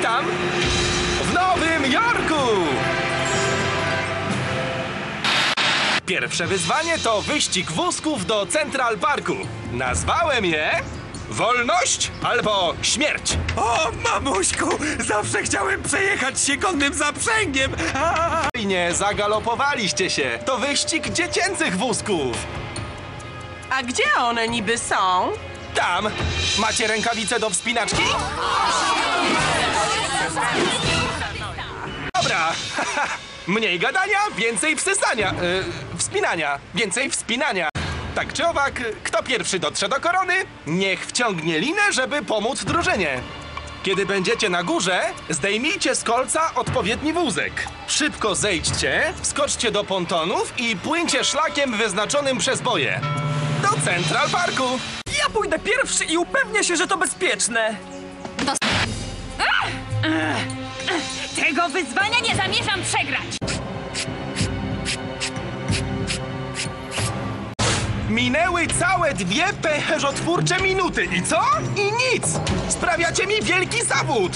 Witam w Nowym Jorku! Pierwsze wyzwanie to wyścig wózków do Central Parku. Nazwałem je Wolność albo śmierć. O, mamuśku! Zawsze chciałem przejechać się konnym zaprzęgiem! A! I nie zagalopowaliście się. To wyścig dziecięcych wózków. A gdzie one niby są? Tam! Macie rękawice do wspinaczki? Mniej gadania, więcej wsysania. Yy, wspinania. Więcej wspinania. Tak czy owak, kto pierwszy dotrze do korony, niech wciągnie linę, żeby pomóc drużynie. Kiedy będziecie na górze, zdejmijcie z kolca odpowiedni wózek. Szybko zejdźcie, wskoczcie do pontonów i płyńcie szlakiem wyznaczonym przez boje. Do Central Parku. Ja pójdę pierwszy i upewnię się, że to bezpieczne. Tego wyzwania nie zamierzam przegrać! Minęły całe dwie pęcherzotwórcze minuty i co? I nic! Sprawiacie mi wielki zawód!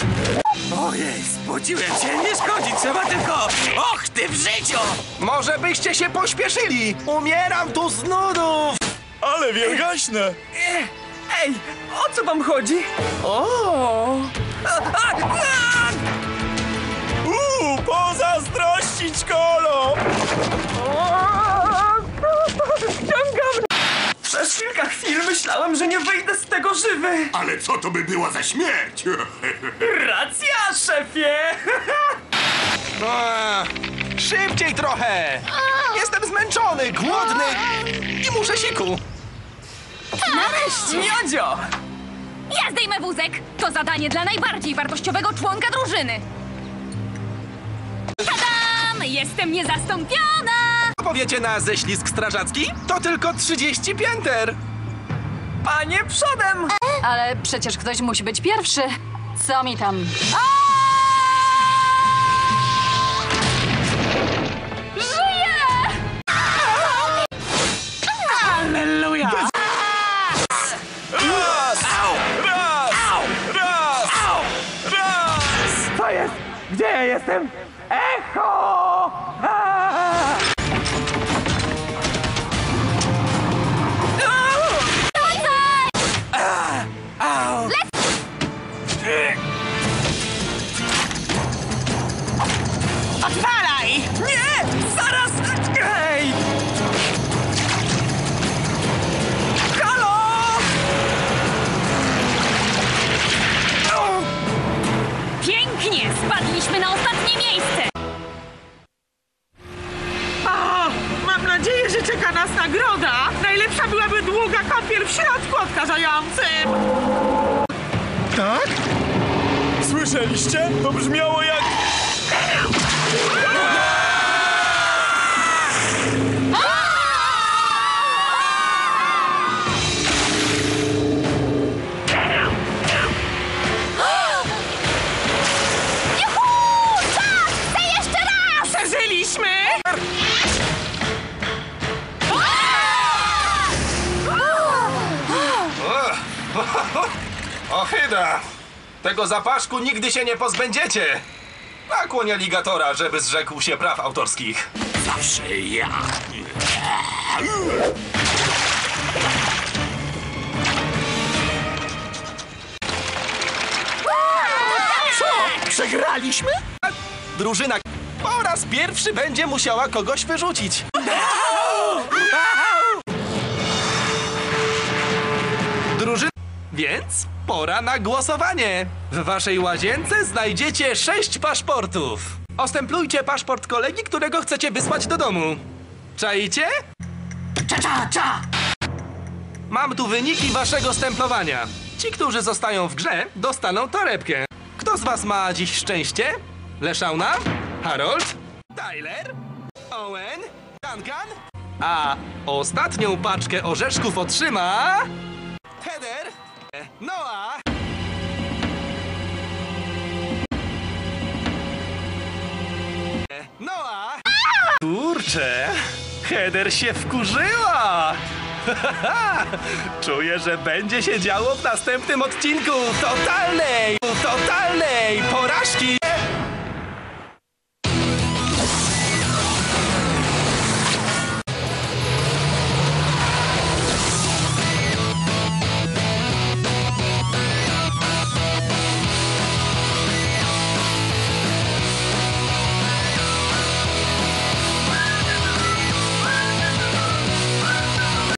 Ojej, spociłem się, nie szkodzi, trzeba tylko... Och, ty w życiu! Może byście się pośpieszyli? Umieram tu z nudów! Ale wielgaśne! Ej, o co wam chodzi? O! A, a, a! Pozazdrościć kolo! Ściągam! Przez kilka chwil myślałem, że nie wyjdę z tego żywy. Ale co to by była za śmierć? Racja, szefie! A, szybciej trochę! Jestem zmęczony, głodny i muszę siku. Miodzio! Ja zdejmę wózek! To zadanie dla najbardziej wartościowego członka drużyny! Tadam! Jestem niezastąpiona! Co powiecie na ześlizg strażacki? To tylko 30 pięter! Panie przodem! Ale przecież ktoś musi być pierwszy. Co mi tam? Żyję! Halleluja! Raz! Raz! Raz! Raz! Co jest? Gdzie ja jestem? Odpalaj! Nie! Zaraz! Hej! Halo! O! Pięknie! Spadliśmy na ostatnie miejsce! Mam nadzieję, że czeka nas nagroda. Najlepsza byłaby długa kąpiel w środku odkażającym. Tak? Słyszeliście? To brzmiało jak... Ochyda! Tego zapaszku nigdy się nie pozbędziecie! Nakłoń aligatora, żeby zrzekł się praw autorskich. Zawsze ja. Przegraliśmy? Drużyna po raz pierwszy będzie musiała kogoś wyrzucić. Więc pora na głosowanie. W waszej łazience znajdziecie sześć paszportów. Ostemplujcie paszport kolegi, którego chcecie wysłać do domu. Czaicie? Cza, cza, cza! Mam tu wyniki waszego stemplowania. Ci, którzy zostają w grze, dostaną torebkę. Kto z was ma dziś szczęście? Leszauna? Harold? Tyler? Owen? Duncan? A ostatnią paczkę orzeszków otrzyma... Heather? Noah? Noah? Kurczę, Heather się wkurzyła! Czuję, że będzie się działo w następnym odcinku totalnej, totalnej porażki!